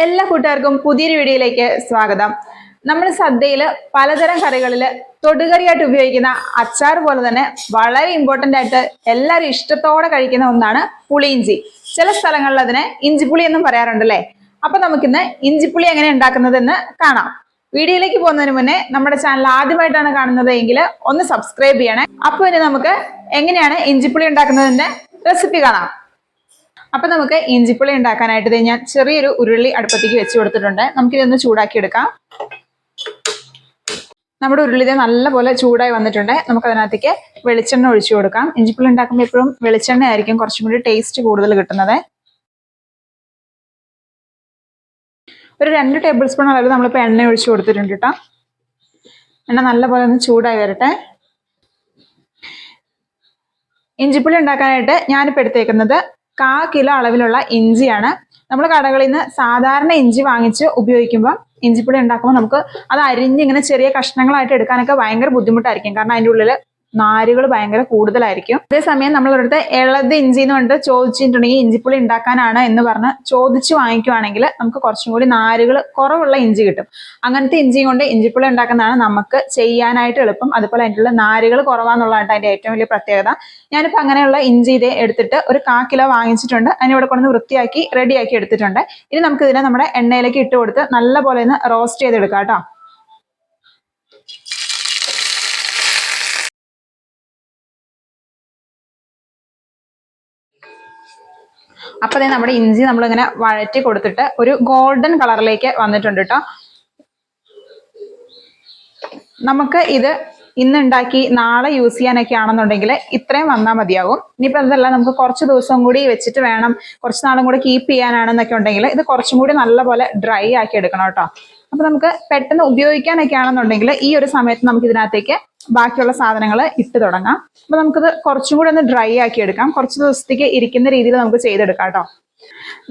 എല്ലാ കൂട്ടുകാർക്കും പുതിയൊരു വീഡിയോയിലേക്ക് സ്വാഗതം. നമ്മൾ സദ്യയിൽ പലതരം കറികളിൽ തൊടുകറിയായിട്ട് ഉപയോഗിക്കുന്ന അച്ചാർ പോലെ തന്നെ വളരെ ഇമ്പോർട്ടന്റ് ആയിട്ട് എല്ലാവരും ഇഷ്ടത്തോടെ കഴിക്കുന്ന ഒന്നാണ് പുളിയിഞ്ചി ചില സ്ഥലങ്ങളിൽ അതിനെ ഇഞ്ചിപ്പുളി എന്നും പറയാറുണ്ടല്ലേ? അപ്പൊ നമുക്കിന്ന് ഇഞ്ചിപ്പുളി എങ്ങനെ ഉണ്ടാക്കുന്നതെന്ന് കാണാം. വീഡിയോയിലേക്ക് പോകുന്നതിന് മുന്നേ നമ്മുടെ ചാനൽ ആദ്യമായിട്ടാണ് കാണുന്നത് എങ്കിൽ ഒന്ന് സബ്സ്ക്രൈബ് ചെയ്യണേ. അപ്പോൾ ഇനി നമുക്ക് എങ്ങനെയാണ് ഇഞ്ചിപ്പുളി ഉണ്ടാക്കുന്നതിന്റെ റെസിപ്പി കാണാം. അപ്പൊ നമുക്ക് ഇഞ്ചിപ്പുളി ഉണ്ടാക്കാനായിട്ട് ഞാൻ ചെറിയൊരു ഉരുളി അടുപ്പത്തേക്ക് വെച്ച് കൊടുത്തിട്ടുണ്ട്. നമുക്കിതൊന്ന് ചൂടാക്കി എടുക്കാം നമ്മുടെ ഉരുളി നല്ലപോലെ ചൂടായി വന്നിട്ടുണ്ട്. നമുക്ക് അതിനകത്തേക്ക് വെളിച്ചെണ്ണ ഒഴിച്ചു കൊടുക്കാം. ഇഞ്ചിപ്പുളി ഉണ്ടാക്കുമ്പോൾ എപ്പോഴും വെളിച്ചെണ്ണ ആയിരിക്കും കുറച്ചും കൂടി ടേസ്റ്റ് കൂടുതൽ കിട്ടുന്നത്. ഒരു രണ്ട് ടേബിൾ സ്പൂൺ അളവിൽ നമ്മളിപ്പോൾ എണ്ണ ഒഴിച്ചു കൊടുത്തിട്ടുണ്ട് കേട്ടോ. എണ്ണ നല്ലപോലെ ഒന്ന് ചൂടായി വരട്ടെ. ഇഞ്ചിപ്പുളി ഉണ്ടാക്കാനായിട്ട് ഞാനിപ്പോൾ എടുത്തേക്കുന്നത് കാ കിലോ അളവിലുള്ള ഇഞ്ചിയാണ്. നമ്മൾ കടകളിൽ നിന്ന് സാധാരണ ഇഞ്ചി വാങ്ങിച്ച് ഉപയോഗിക്കുമ്പോൾ ഇഞ്ചിപ്പൊടി ഉണ്ടാക്കുമ്പോൾ നമുക്ക് അത് അരിഞ്ഞ് ഇങ്ങനെ ചെറിയ കഷ്ണങ്ങളായിട്ട് എടുക്കാനൊക്കെ ഭയങ്കര ബുദ്ധിമുട്ടായിരിക്കും. കാരണം അതിന്റെ ഉള്ളിൽ നാരുകൾ ഭയങ്കര കൂടുതലായിരിക്കും. അതേസമയം നമ്മളൊരിടത്ത് ഇളത് ഇഞ്ചി എന്ന് പറഞ്ഞിട്ട് ചോദിച്ചിട്ടുണ്ടെങ്കിൽ ഇഞ്ചിപ്പുളി ഉണ്ടാക്കാനാണ് എന്ന് പറഞ്ഞ് ചോദിച്ച് വാങ്ങിക്കുവാണെങ്കിൽ നമുക്ക് കുറച്ചും കൂടി നാരുകൾ കുറവുള്ള ഇഞ്ചി കിട്ടും. അങ്ങനത്തെ ഇഞ്ചി കൊണ്ട് ഇഞ്ചിപ്പുളി ഉണ്ടാക്കുന്നതാണ് നമുക്ക് ചെയ്യാനായിട്ട് എളുപ്പം. അതുപോലെ അതിന്റെ നാരുകൾ കുറവാന്നുള്ളതാണ് അതിന്റെ ഏറ്റവും വലിയ പ്രത്യേകത. ഞാനിപ്പോൾ അങ്ങനെയുള്ള ഇഞ്ചി ഇതേ എടുത്തിട്ട് ഒരു കാ കിലോ വാങ്ങിച്ചിട്ടുണ്ട്. അതിനിവിടെ കൊണ്ടുവന്ന് വൃത്തിയാക്കി റെഡിയാക്കി എടുത്തിട്ടുണ്ട്. ഇനി നമുക്കിതിനെ നമ്മുടെ എണ്ണയിലേക്ക് ഇട്ട് കൊടുത്ത് നല്ലപോലെ ഒന്ന് റോസ്റ്റ് ചെയ്തെടുക്കാം കേട്ടോ. അപ്പൊ ദേ നമ്മുടെ ഇഞ്ചി നമ്മളിങ്ങനെ വഴറ്റി കൊടുത്തിട്ട് ഒരു ഗോൾഡൻ കളറിലേക്ക് വന്നിട്ടുണ്ട് കേട്ടോ നമുക്ക് ഇത് ഇന്ന് ഉണ്ടാക്കി നാളെ യൂസ് ചെയ്യാനൊക്കെ ആണെന്നുണ്ടെങ്കിൽ ഇത്രയും വന്നാൽ മതിയാകും. ഇനിയിപ്പോൾ അതല്ല നമുക്ക് കുറച്ച് ദിവസം കൂടി വെച്ചിട്ട് വേണം കുറച്ച് നാളും കൂടി കീപ്പ് ചെയ്യാനാണെന്നൊക്കെ ഉണ്ടെങ്കിൽ ഇത് കുറച്ചും കൂടി നല്ലപോലെ ഡ്രൈ ആക്കി എടുക്കണം കേട്ടോ. അപ്പൊ നമുക്ക് പെട്ടെന്ന് ഉപയോഗിക്കാനൊക്കെ ആണെന്നുണ്ടെങ്കിൽ ഈ ഒരു സമയത്ത് നമുക്ക് ഇതിനകത്തേക്ക് ബാക്കിയുള്ള സാധനങ്ങൾ ഇട്ട് തുടങ്ങാം. അപ്പൊ നമുക്കിത് കുറച്ചും കൂടി ഒന്ന് ഡ്രൈ ആക്കി എടുക്കാം. കുറച്ച് ദിവസത്തേക്ക് ഇരിക്കുന്ന രീതിയിൽ നമുക്ക് ചെയ്തെടുക്കാം കേട്ടോ.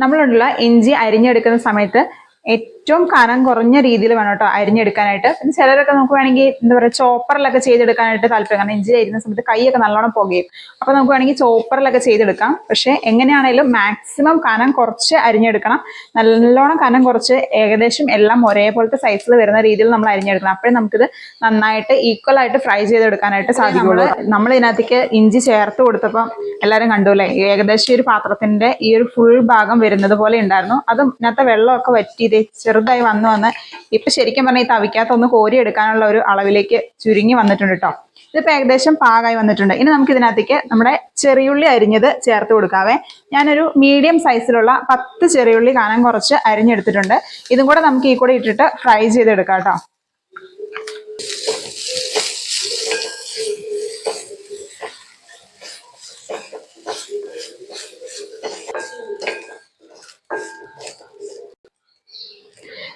നമ്മളുള്ള ഇഞ്ചി അരിഞ്ഞെടുക്കുന്ന സമയത്ത് ഏറ്റവും കനം കുറഞ്ഞ രീതിയിൽ വേണം കേട്ടോ അരിഞ്ഞെടുക്കാനായിട്ട്. പിന്നെ ചിലരൊക്കെ നമുക്ക് വേണമെങ്കിൽ എന്താ പറയുക ചോപ്പറിലൊക്കെ ചെയ്തെടുക്കാനായിട്ട് താല്പര്യം. കാരണം ഇഞ്ചി അരിയുന്ന സമയത്ത് കൈയൊക്കെ നല്ലോണം പുകയും. അപ്പൊ നമുക്ക് വേണമെങ്കിൽ ചോപ്പറിലൊക്കെ ചെയ്തെടുക്കാം. പക്ഷെ എങ്ങനെയാണെങ്കിലും മാക്സിമം കനം കുറച്ച് അരിഞ്ഞെടുക്കണം. നല്ലോണം കനം കുറച്ച് ഏകദേശം എല്ലാം ഒരേപോലത്തെ സൈസിൽ വരുന്ന രീതിയിൽ നമ്മൾ അരിഞ്ഞെടുക്കണം. അപ്പോഴേ നമുക്കിത് നന്നായിട്ട് ഈക്വൽ ആയിട്ട് ഫ്രൈ ചെയ്തെടുക്കാനായിട്ട് സാധിക്കുള്ളൂ. നമ്മൾ ഇതിനകത്തേക്ക് ഇഞ്ചി ചേർത്ത് കൊടുത്തപ്പോൾ എല്ലാവരും കണ്ടു അല്ലേ ഏകദേശം ഈ ഒരു പാത്രത്തിന്റെ ഈ ഒരു ഫുൾ ഭാഗം വരുന്നത് പോലെ ഉണ്ടായിരുന്നു. അതും ഇതിനകത്തെ വെള്ളമൊക്കെ വറ്റി ഇത് ചെറുതായി വന്നു വന്ന് ഇപ്പൊ ശരിക്കും പറഞ്ഞാൽ ഈ തവിക്കകത്ത് ഒന്ന് കോരി എടുക്കാനുള്ള ഒരു അളവിലേക്ക് ചുരുങ്ങി വന്നിട്ടുണ്ട് കേട്ടോ ഇതിപ്പോ ഏകദേശം പാകായി വന്നിട്ടുണ്ട്. ഇനി നമുക്ക് ഇതിനകത്തേക്ക് നമ്മുടെ ചെറിയുള്ളി അരിഞ്ഞത് ചേർത്ത് കൊടുക്കാവേ. ഞാനൊരു മീഡിയം സൈസിലുള്ള പത്ത് ചെറിയുള്ളി കാനം കുറച്ച് അരിഞ്ഞെടുത്തിട്ടുണ്ട്. ഇതും കൂടെ നമുക്ക് ഈ കൂടെ ഇട്ടിട്ട് ഫ്രൈ ചെയ്തെടുക്കാം കേട്ടോ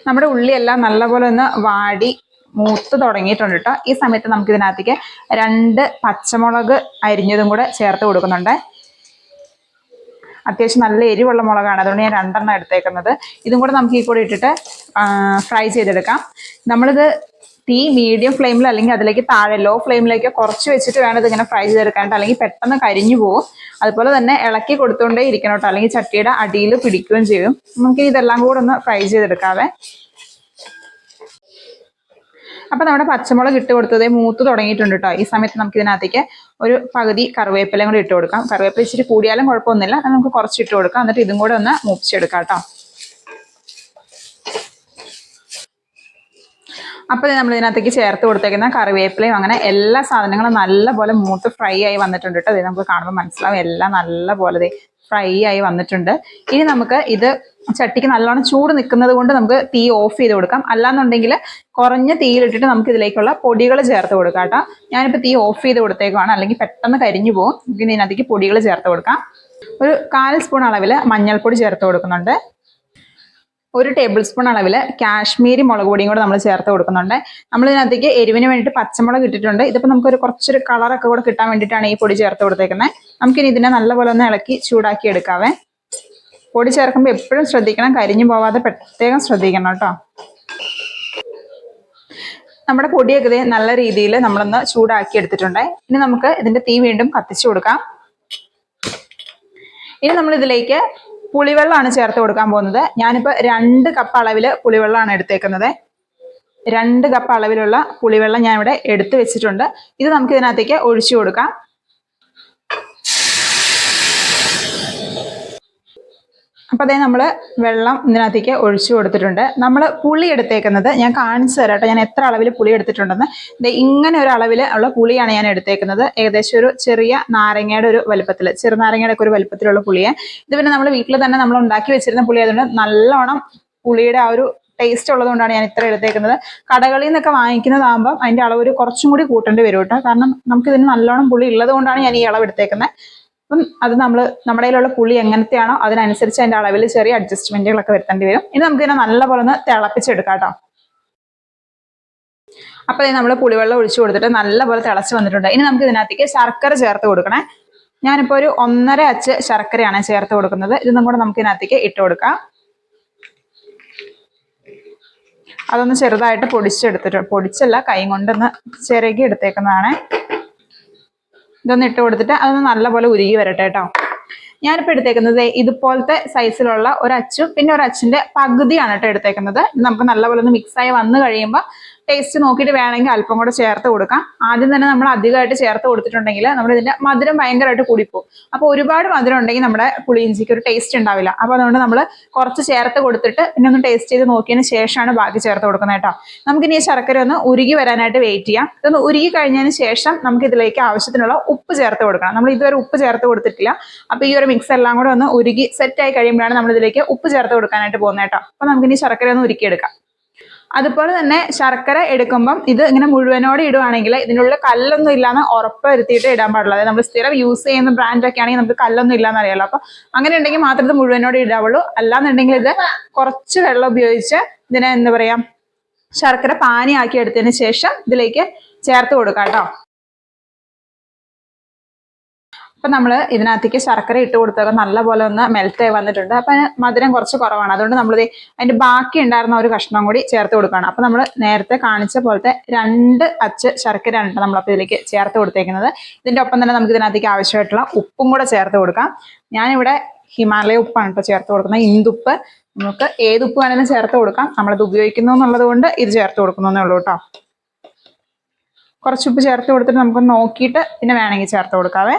നമ്മുടെ ഉള്ളിയെല്ലാം നല്ലപോലെ ഒന്ന് വാടി മൂത്ത് തുടങ്ങിയിട്ടുണ്ട് കേട്ടോ ഈ സമയത്ത് നമുക്ക് ഇതിനകത്തേക്ക് രണ്ട് പച്ചമുളക് അരിഞ്ഞതും കൂടെ ചേർത്ത് കൊടുക്കുന്നുണ്ട്. അത്യാവശ്യം നല്ല എരിവുള്ള മുളകാണ്. അതുകൊണ്ട് ഞാൻ രണ്ടെണ്ണം എടുത്തേക്കുന്നത്. ഇതും കൂടെ നമുക്ക് ഈ കൂടെ ഇട്ടിട്ട് ഫ്രൈ ചെയ്തെടുക്കാം. നമ്മളിത് തീ മീഡിയം ഫ്ലെയിമിൽ അല്ലെങ്കിൽ അതിലേക്ക് താഴെ ലോ ഫ്ലെയിമിലേക്ക് കുറച്ച് വെച്ചിട്ട് വേണം ഇതിങ്ങനെ ഫ്രൈ ചെയ്തെടുക്കാനായിട്ട്. അല്ലെങ്കിൽ പെട്ടെന്ന് കരിഞ്ഞു പോകും അതുപോലെ തന്നെ ഇളക്കി കൊടുത്തുകൊണ്ടേ ഇരിക്കണം കേട്ടോ. അല്ലെങ്കിൽ ചട്ടിയുടെ അടിയിൽ പിടിക്കുകയും ചെയ്യും. നമുക്ക് ഇതെല്ലാം കൂടെ ഒന്ന് ഫ്രൈ ചെയ്തെടുക്കാവേ. അപ്പൊ നമ്മുടെ പച്ചമുളക് ഇട്ട് കൊടുത്തത് മൂത്ത് തുടങ്ങിയിട്ടുണ്ട് കേട്ടോ. ഈ സമയത്ത് നമുക്ക് ഇതിനകത്തേക്ക് ഒരു പകുതി കറിവേപ്പിലയും കൂടി ഇട്ട് കൊടുക്കാം. കറിവേപ്പില ഇച്ചിരി കൂടിയാലും കുഴപ്പമൊന്നുമില്ല. നമുക്ക് കുറച്ച് ഇട്ട് കൊടുക്കാം. എന്നിട്ട് ഇതും കൂടെ ഒന്ന് മൂപ്പിച്ചെടുക്കാം കേട്ടോ. അപ്പോൾ നമ്മൾ ഇതിനകത്തേക്ക് ചേർത്ത് കൊടുത്തേക്കുന്ന കറിവേപ്പിലയും അങ്ങനെ എല്ലാ സാധനങ്ങളും നല്ലപോലെ മൂത്ത് ഫ്രൈ ആയി വന്നിട്ടുണ്ട് കേട്ടോ ഇത് നമുക്ക് കാണുമ്പോൾ മനസ്സിലാവും എല്ലാം നല്ലപോലെ ഫ്രൈ ആയി വന്നിട്ടുണ്ട്. ഇനി നമുക്ക് ഇത് ചട്ടിക്ക് നല്ലോണം ചൂട് നിൽക്കുന്നത് കൊണ്ട് നമുക്ക് തീ ഓഫ് ചെയ്ത് കൊടുക്കാം. അല്ലാന്നുണ്ടെങ്കിൽ കുറഞ്ഞ തീയിലിട്ടിട്ട് നമുക്ക് ഇതിലേക്കുള്ള പൊടികൾ ചേർത്ത് കൊടുക്കാം കേട്ടോ ഞാനിപ്പോൾ തീ ഓഫ് ചെയ്ത് കൊടുത്തേക്കുവാണ്. അല്ലെങ്കിൽ പെട്ടെന്ന് കരിഞ്ഞു പോകും ഇതിനകത്തേക്ക് പൊടികൾ ചേർത്ത് കൊടുക്കാം. ഒരു കാൽ സ്പൂൺ അളവിൽ മഞ്ഞൾപ്പൊടി ചേർത്ത് കൊടുക്കുന്നുണ്ട്. ഒരു ടേബിൾ സ്പൂൺ അളവിൽ കാശ്മീരി മുളക് പൊടിയും കൂടെ നമ്മൾ ചേർത്ത് കൊടുക്കുന്നുണ്ട്. നമ്മൾ ഇതിനകത്തേക്ക് എരിവിന് വേണ്ടിയിട്ട് പച്ചമുളക് ഇട്ടിട്ടുണ്ട്. ഇതിപ്പോൾ നമുക്കൊരു കുറച്ചൊരു കളറൊക്കെ കൂടെ കിട്ടാൻ വേണ്ടിയിട്ടാണ് ഈ പൊടി ചേർത്ത് കൊടുത്തേക്കുന്നത് നമുക്കിനി ഇതിനെ നല്ലപോലെ ഒന്ന് ഇളക്കി ചൂടാക്കി എടുക്കാവേ. പൊടി ചേർക്കുമ്പോൾ എപ്പോഴും ശ്രദ്ധിക്കണം. കരിഞ്ഞു പോവാതെ പ്രത്യേകം ശ്രദ്ധിക്കണം കേട്ടോ. നമ്മുടെ പൊടിയൊക്കെ നല്ല രീതിയിൽ നമ്മളൊന്ന് ചൂടാക്കി എടുത്തിട്ടുണ്ട്. ഇനി നമുക്ക് ഇതിന്റെ തീ വീണ്ടും കത്തിച്ചു കൊടുക്കാം. ഇനി നമ്മൾ ഇതിലേക്ക് പുളിവെള്ളമാണ് ചേർത്ത് കൊടുക്കാൻ പോകുന്നത്. ഞാനിപ്പോൾ രണ്ട് കപ്പ് അളവിൽ പുളിവെള്ളമാണ് എടുത്തേക്കുന്നത്. രണ്ട് കപ്പ് അളവിലുള്ള പുളിവെള്ളം ഞാൻ ഇവിടെ എടുത്തു വെച്ചിട്ടുണ്ട്. ഇത് നമുക്ക് ഇതിനകത്തേക്ക് ഒഴിച്ചു കൊടുക്കാം. അപ്പോൾ അതേ നമ്മൾ വെള്ളം ഇതിനകത്തേക്ക് ഒഴിച്ചു കൊടുത്തിട്ടുണ്ട്. നമ്മൾ പുളി എടുത്തേക്കുന്നത് ഞാൻ കാണിച്ചു തരാം കേട്ടോ. ഞാൻ എത്ര അളവിൽ പുളി എടുത്തിട്ടുണ്ടെന്ന്. ഇത് ഇങ്ങനെ ഒരു അളവിൽ ഉള്ള പുളിയാണ് ഞാൻ എടുത്തേക്കുന്നത്. ഏകദേശം ഒരു ചെറിയ നാരങ്ങയുടെ ഒരു വലുപ്പത്തിൽ ചെറുനാരങ്ങയുടെ ഒരു വലുപ്പത്തിലുള്ള പുളിയെ. ഇത് പിന്നെ നമ്മൾ വീട്ടിൽ തന്നെ നമ്മൾ ഉണ്ടാക്കി വെച്ചിരുന്ന പുളി ആയതുകൊണ്ട് നല്ലോണം പുളിയുടെ ആ ഒരു ടേസ്റ്റ് ഉള്ളതുകൊണ്ടാണ് ഞാൻ ഇത്ര എടുത്തേക്കുന്നത്. കടകളിൽ നിന്നൊക്കെ വാങ്ങിക്കുന്നതാകുമ്പോൾ അതിന്റെ അളവ് ഒരു കുറച്ചും കൂടി കൂട്ടേണ്ടി വരും കേട്ടോ. കാരണം നമുക്കിതിന് നല്ലോണം പുളി ഉള്ളതുകൊണ്ടാണ് ഞാൻ ഈ അളവ് എടുത്തേക്കുന്നത്. അപ്പം അത് നമ്മൾ നമ്മുടെ കയ്യിലുള്ള പുളി എങ്ങനത്തെയാണോ അതിനനുസരിച്ച് അതിന്റെ അളവിൽ ചെറിയ അഡ്ജസ്റ്റ്മെന്റുകളൊക്കെ വരുത്തേണ്ടി വരും. ഇനി നമുക്ക് ഇതിനെ നല്ലപോലെ ഒന്ന് തിളപ്പിച്ചെടുക്കാം കേട്ടോ. അപ്പൊ നമ്മൾ പുളിവെള്ളം ഒഴിച്ചു കൊടുത്തിട്ട് നല്ലപോലെ തിളച്ച് വന്നിട്ടുണ്ട്. ഇനി നമുക്ക് ഇതിനകത്തേക്ക് ശർക്കര ചേർത്ത് കൊടുക്കണേ. ഞാനിപ്പോൾ ഒരു ഒന്നര അച്ച് ശർക്കരയാണ് ചേർത്ത് കൊടുക്കുന്നത്. ഇതൊന്നും കൂടെ നമുക്ക് ഇതിനകത്തേക്ക് ഇട്ട് കൊടുക്കാം. അതൊന്ന് ചെറുതായിട്ട് പൊടിച്ചെടുത്തിട്ട് പൊടിച്ചല്ല കൈ കൊണ്ടൊന്ന് ചിരകി എടുത്തേക്കുന്നതാണ്. ഇതൊന്ന് ഇട്ട് കൊടുത്തിട്ട് അതൊന്ന് നല്ലപോലെ ഉരുകി വരട്ടെ കേട്ടോ. ഞാനിപ്പോൾ എടുത്തേക്കുന്നത് ഇതുപോലത്തെ സൈസിലുള്ള ഒരു പിന്നെ ഒരു അച്ചിന്റെ പകുതിയാണ് കേട്ടോ എടുത്തേക്കുന്നത്. നമുക്ക് നല്ലപോലെ ഒന്ന് മിക്സായി വന്നു കഴിയുമ്പോൾ ടേസ്റ്റ് നോക്കിയിട്ട് വേണമെങ്കിൽ അല്പം കൂടെ ചേർത്ത് കൊടുക്കാം. ആദ്യം തന്നെ നമ്മൾ അധികമായിട്ട് ചേർത്ത് കൊടുത്തിട്ടുണ്ടെങ്കിൽ നമ്മൾ ഇതിന്റെ മധുരം ഭയങ്കരമായിട്ട് കൂടിപ്പോകും അപ്പോൾ ഒരുപാട് മധുരം ഉണ്ടെങ്കിൽ നമ്മുടെ പുളിയിഞ്ചിക്ക് ഒരു ടേസ്റ്റ് ഉണ്ടാവില്ല. അപ്പോൾ അതുകൊണ്ട് നമ്മൾ കുറച്ച് ചേർത്ത് കൊടുത്തിട്ട് പിന്നെ ഒന്ന് ടേസ്റ്റ് ചെയ്ത് നോക്കിയതിന് ശേഷമാണ് ബാക്കി ചേർത്ത് കൊടുക്കുന്നത് കേട്ടോ. നമുക്കിനി ഈ ശർക്കര ഒന്ന് ഉരുകി വരാനായിട്ട് വെയിറ്റ് ചെയ്യാം. ഇതൊന്ന് ഉരുകി കഴിഞ്ഞതിന് ശേഷം നമുക്ക് ഇതിലേക്ക് ആവശ്യത്തിനുള്ള ഉപ്പ് ചേർത്ത് കൊടുക്കണം. നമ്മൾ ഇതുവരെ ഉപ്പ് ചേർത്ത് കൊടുത്തിട്ടില്ല. അപ്പോൾ ഈ ഒരു മിക്സ് എല്ലാം കൂടെ ഒന്ന് ഉരുകി സെറ്റ് ആയി കഴിയുമ്പോഴാണ് നമ്മൾ ഇതിലേക്ക് ഉപ്പ് ചേർത്ത് കൊടുക്കാനായിട്ട് പോകുന്നത് കേട്ടോ. അപ്പോൾ നമുക്കിനി ശർക്കര ഒന്ന് ഉരുക്കിയെടുക്കാം. അതുപോലെ തന്നെ ശർക്കര എടുക്കുമ്പം ഇത് ഇങ്ങനെ മുഴുവനോടെ ഇടുവാണെങ്കിൽ ഇതിനുള്ള കല്ലൊന്നും ഇല്ലാന്ന് ഉറപ്പ് വരുത്തിയിട്ട് ഇടാൻ പാടുള്ളൂ. അതായത് നമ്മൾ സ്ഥിരം യൂസ് ചെയ്യുന്ന ബ്രാൻഡൊക്കെ ആണെങ്കിൽ നമുക്ക് കല്ലൊന്നും ഇല്ലാന്ന് അറിയാലോ. അപ്പൊ അങ്ങനെ ഉണ്ടെങ്കിൽ മാത്രമേ ഇത് മുഴുവനോടെ ഇടാവുള്ളൂ. അല്ലാന്നുണ്ടെങ്കിൽ ഇത് കുറച്ച് വെള്ളം ഉപയോഗിച്ച് ഇതിനെ എന്താ പറയാ ശർക്കര പാനിയാക്കി എടുത്തതിന് ശേഷം ഇതിലേക്ക് ചേർത്ത് കൊടുക്കാം കേട്ടോ. അപ്പൊ നമ്മൾ ഇതിനകത്തേക്ക് ശർക്കര ഇട്ട് കൊടുത്തൊക്കെ നല്ലപോലെ ഒന്ന് മെൽറ്റ് ആയി വന്നിട്ടുണ്ട്. അപ്പം മധുരം കുറച്ച് കുറവാണ്. അതുകൊണ്ട് നമ്മൾ അതിന്റെ ബാക്കി ഉണ്ടായിരുന്ന ഒരു കഷ്ണം കൂടി ചേർത്ത് കൊടുക്കുകയാണ്. അപ്പം നമ്മൾ നേരത്തെ കാണിച്ച പോലത്തെ രണ്ട് അച്ച് ശർക്കരയാണ് കേട്ടോ നമ്മളപ്പോൾ ഇതിലേക്ക് ചേർത്ത് കൊടുത്തേക്കുന്നത്. ഇതിന്റെ ഒപ്പം തന്നെ നമുക്ക് ഇതിനകത്തേക്ക് ആവശ്യമായിട്ടുള്ള ഉപ്പും കൂടെ ചേർത്ത് കൊടുക്കാം. ഞാനിവിടെ ഹിമാലയ ഉപ്പാണ് കേട്ടോ ചേർത്ത് കൊടുക്കുന്നത്. ഇന്ദുപ്പ്. നമുക്ക് ഏത് ഉപ്പ് വേണമെങ്കിലും ചേർത്ത് കൊടുക്കാം. നമ്മളത് ഉപയോഗിക്കുന്നു എന്നുള്ളത് കൊണ്ട് ഇത് ചേർത്ത് കൊടുക്കുന്നേ ഉള്ളൂ കേട്ടോ കുറച്ച് ഉപ്പ് ചേർത്ത് കൊടുത്തിട്ട് നമുക്ക് നോക്കിയിട്ട് പിന്നെ വേണമെങ്കിൽ ചേർത്ത് കൊടുക്കാവേ.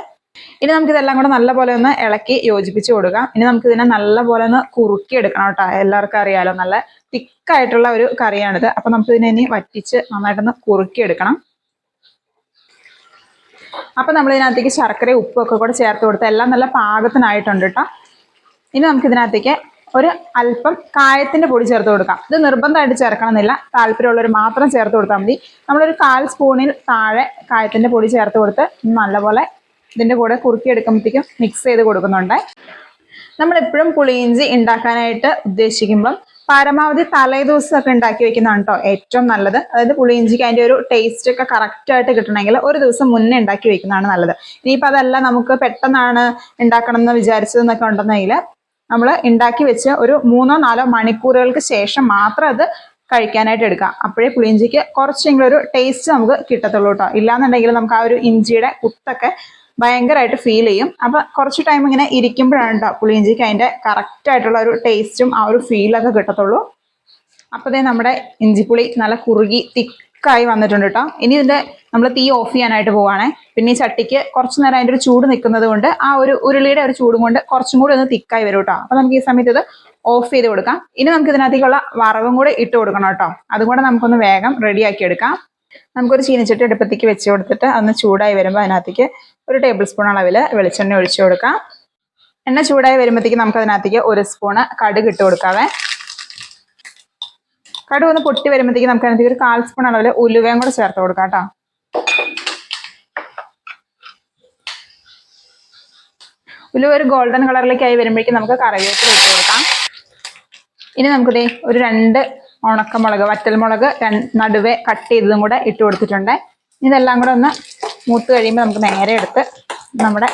ഇനി നമുക്ക് ഇതെല്ലാം കൂടെ നല്ലപോലെ ഒന്ന് ഇളക്കി യോജിപ്പിച്ച് കൊടുക്കാം. ഇനി നമുക്ക് ഇതിനെ നല്ലപോലെ ഒന്ന് കുറുക്കി എടുക്കണം കേട്ടോ. എല്ലാവർക്കും അറിയാലോ നല്ല തിക്കായിട്ടുള്ള ഒരു കറിയാണിത്. അപ്പൊ നമുക്ക് ഇതിനെ ഇനി വറ്റിച്ച് നന്നായിട്ടൊന്ന് കുറുക്കി എടുക്കണം അപ്പൊ നമ്മൾ ഇതിനകത്തേക്ക് ശർക്കര ഉപ്പും ഒക്കെ കൂടെ ചേർത്ത് കൊടുത്ത് എല്ലാം നല്ല പാകത്തിനായിട്ടുണ്ട് കേട്ടോ. ഇനി നമുക്ക് ഇതിനകത്തേക്ക് ഒരു അല്പം കായത്തിന്റെ പൊടി ചേർത്ത് കൊടുക്കാം. ഇത് നിർബന്ധമായിട്ട് ചേർക്കണമെന്നില്ല. താല്പര്യമുള്ളവർ മാത്രം ചേർത്ത് കൊടുത്താൽ മതി. നമ്മളൊരു കാൽ സ്പൂണിൽ താഴെ കായത്തിന്റെ പൊടി ചേർത്ത് കൊടുത്ത് നല്ലപോലെ ഇതിന്റെ കൂടെ കുറുക്കി എടുക്കുമ്പോഴത്തേക്കും മിക്സ് ചെയ്ത് കൊടുക്കുന്നുണ്ട്. നമ്മൾ എപ്പോഴും പുളിയിഞ്ചി ഉണ്ടാക്കാനായിട്ട് ഉദ്ദേശിക്കുമ്പം പരമാവധി തലേ ദിവസമൊക്കെ ഉണ്ടാക്കി വെക്കുന്നതാണ് കേട്ടോ ഏറ്റവും നല്ലത്. അതായത് പുളിയിഞ്ചിക്ക് അതിന്റെ ഒരു ടേസ്റ്റ് ഒക്കെ കറക്റ്റ് ആയിട്ട് കിട്ടണമെങ്കിൽ ഒരു ദിവസം മുന്നേ ഉണ്ടാക്കി വെക്കുന്നതാണ് നല്ലത്. ഇനിയിപ്പോൾ അതല്ല നമുക്ക് പെട്ടെന്നാണ് ഉണ്ടാക്കണം എന്ന് വിചാരിച്ചതെന്നൊക്കെ ഉണ്ടെന്നെങ്കിൽ നമ്മൾ ഉണ്ടാക്കി വെച്ച് ഒരു മൂന്നോ നാലോ മണിക്കൂറുകൾക്ക് ശേഷം മാത്രം അത് കഴിക്കാനായിട്ട് എടുക്കാം അപ്പോഴേ പുളിയിഞ്ചിക്ക് കുറച്ചെങ്കിലും ഒരു ടേസ്റ്റ് നമുക്ക് കിട്ടത്തുള്ളൂ കേട്ടോ ഇല്ലാന്നുണ്ടെങ്കിൽ നമുക്ക് ആ ഒരു ഇഞ്ചിയുടെ കുത്തൊക്കെ ഭയങ്കരമായിട്ട് ഫീൽ ചെയ്യും. അപ്പൊ കുറച്ച് ടൈം ഇങ്ങനെ ഇരിക്കുമ്പോഴാണ് കേട്ടോ പുളിയിഞ്ചിക്ക് അതിന്റെ കറക്റ്റ് ആയിട്ടുള്ള ഒരു ടേസ്റ്റും ആ ഒരു ഫീലൊക്കെ കിട്ടത്തുള്ളൂ. അപ്പതേ നമ്മുടെ ഇഞ്ചിപ്പുളി നല്ല കുറുകി തിക്കായി വന്നിട്ടുണ്ട് കേട്ടോ ഇനി ഇതിന്റെ നമ്മൾ തീ ഓഫ് ചെയ്യാനായിട്ട് പോവാണേ. പിന്നെ ഈ ചട്ടിക്ക് കുറച്ച് നേരം അതിന്റെ ഒരു ചൂട് നിൽക്കുന്നത് കൊണ്ട് ആ ഒരു ഉരുളിയുടെ ഒരു ചൂടും കൊണ്ട് കുറച്ചും കൂടി ഒന്ന് തിക്കായി വരും കേട്ടോ അപ്പൊ നമുക്ക് ഈ സമയത്ത് ഇത് ഓഫ് ചെയ്ത് കൊടുക്കാം. ഇനി നമുക്ക് ഇതിനകത്തേക്കുള്ള വറവും കൂടെ ഇട്ട് കൊടുക്കണം കേട്ടോ അതും കൂടെ നമുക്കൊന്ന് വേഗം റെഡിയാക്കി എടുക്കാം. നമുക്കൊരു ചീനിച്ചട്ടി അടുപ്പത്തേക്ക് വെച്ച് കൊടുത്തിട്ട് അന്ന് ചൂടായി വരുമ്പോൾ അതിനകത്തേക്ക് ഒരു ടേബിൾ സ്പൂൺ അളവിൽ വെളിച്ചെണ്ണ ഒഴിച്ചു കൊടുക്കാം. എണ്ണ ചൂടായി വരുമ്പോഴത്തേക്ക് നമുക്ക് അതിനകത്തേക്ക് ഒരു സ്പൂണ് കടുക് ഇട്ട് കൊടുക്കാവേ. കടുക് ഒന്ന് പൊട്ടി വരുമ്പോഴത്തേക്ക് നമുക്ക് അതിനകത്തേക്ക് ഒരു കാൽ സ്പൂൺ അളവിൽ ഉലുവയും കൂടെ ചേർത്ത് കൊടുക്കാം കേട്ടോ ഉലുവ ഒരു ഗോൾഡൻ കളറിലേക്കായി വരുമ്പോഴേക്കും നമുക്ക് കറിവേപ്പില ഇട്ട് കൊടുക്കാം. ഇനി നമുക്കിതേ ഒരു രണ്ട് ഉണക്കമുളക് വറ്റൽമുളക് നടുവേ കട്ട് ചെയ്തതും കൂടെ ഇട്ട് കൊടുത്തിട്ടുണ്ട്. ഇതെല്ലാം കൂടെ ഒന്ന് മൂത്ത് കഴിയുമ്പോൾ നമുക്ക് നേരെ എടുത്ത് നമ്മുടെ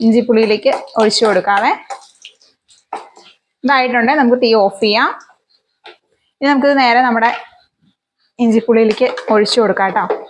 ഇഞ്ചിപ്പുളിയിലേക്ക് ഒഴിച്ചു കൊടുക്കാവേ. ഇതായിട്ടുണ്ട്. നമുക്ക് തീ ഓഫ് ചെയ്യാം. ഇനി നമുക്കിത് നേരെ നമ്മുടെ ഇഞ്ചിപ്പുളിയിലേക്ക് ഒഴിച്ചു കൊടുക്കാം കേട്ടോ.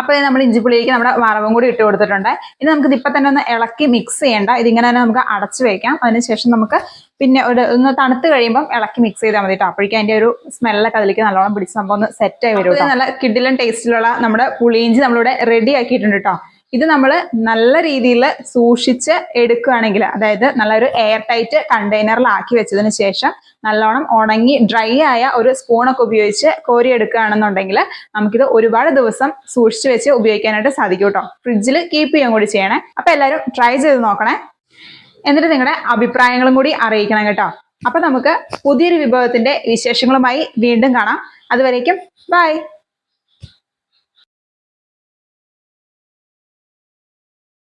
അപ്പോൾ നമ്മൾ ഇഞ്ചിപ്പുളിയിലേക്ക് നമ്മുടെ വറവും കൂടി ഇട്ട് കൊടുത്തിട്ടുണ്ട്. ഇനി നമുക്ക് ഇത് ഇപ്പം തന്നെ ഒന്ന് ഇളക്കി മിക്സ് ചെയ്യേണ്ട. ഇതിങ്ങനെ തന്നെ നമുക്ക് അടച്ചു വെക്കാം. അതിനുശേഷം നമുക്ക് പിന്നെ ഒരു ഒന്ന് തണുത്ത് കഴിയുമ്പോൾ ഇളക്കി മിക്സ് ചെയ്താൽ മതി കേട്ടോ അപ്പോഴേക്കും അതിന്റെ ഒരു സ്മെല്ലൊക്കെ അതിലേക്ക് നല്ലോണം പിടിച്ച് സംഭവം ഒന്ന് സെറ്റ് ആയി വരും നല്ല കിഡിലും ടേസ്റ്റിലുള്ള നമ്മുടെ പുളിയിഞ്ചി നമ്മളിവിടെ റെഡി ആക്കിയിട്ടുണ്ട് കേട്ടോ ഇത് നമ്മൾ നല്ല രീതിയിൽ സൂക്ഷിച്ച് എടുക്കുകയാണെങ്കിൽ അതായത് നല്ലൊരു എയർ ടൈറ്റ് കണ്ടെയ്നറിൽ ആക്കി വെച്ചതിന് ശേഷം നല്ലോണം ഉണങ്ങി ഡ്രൈ ആയ ഒരു സ്പൂണൊക്കെ ഉപയോഗിച്ച് കോരി എടുക്കുകയാണെന്നുണ്ടെങ്കിൽ നമുക്കിത് ഒരുപാട് ദിവസം സൂക്ഷിച്ച് വെച്ച് ഉപയോഗിക്കാനായിട്ട് സാധിക്കും കേട്ടോ ഫ്രിഡ്ജിൽ കീപ്പ് ചെയ്യാൻ കൂടി ചെയ്യണേ. അപ്പം എല്ലാവരും ട്രൈ ചെയ്ത് നോക്കണേ. എന്നിട്ട് നിങ്ങളുടെ അഭിപ്രായങ്ങളും കൂടി അറിയിക്കണം കേട്ടോ. അപ്പം നമുക്ക് പുതിയൊരു വിഭവത്തിന്റെ വിശേഷങ്ങളുമായി വീണ്ടും കാണാം. അതുവരേക്കും ബൈ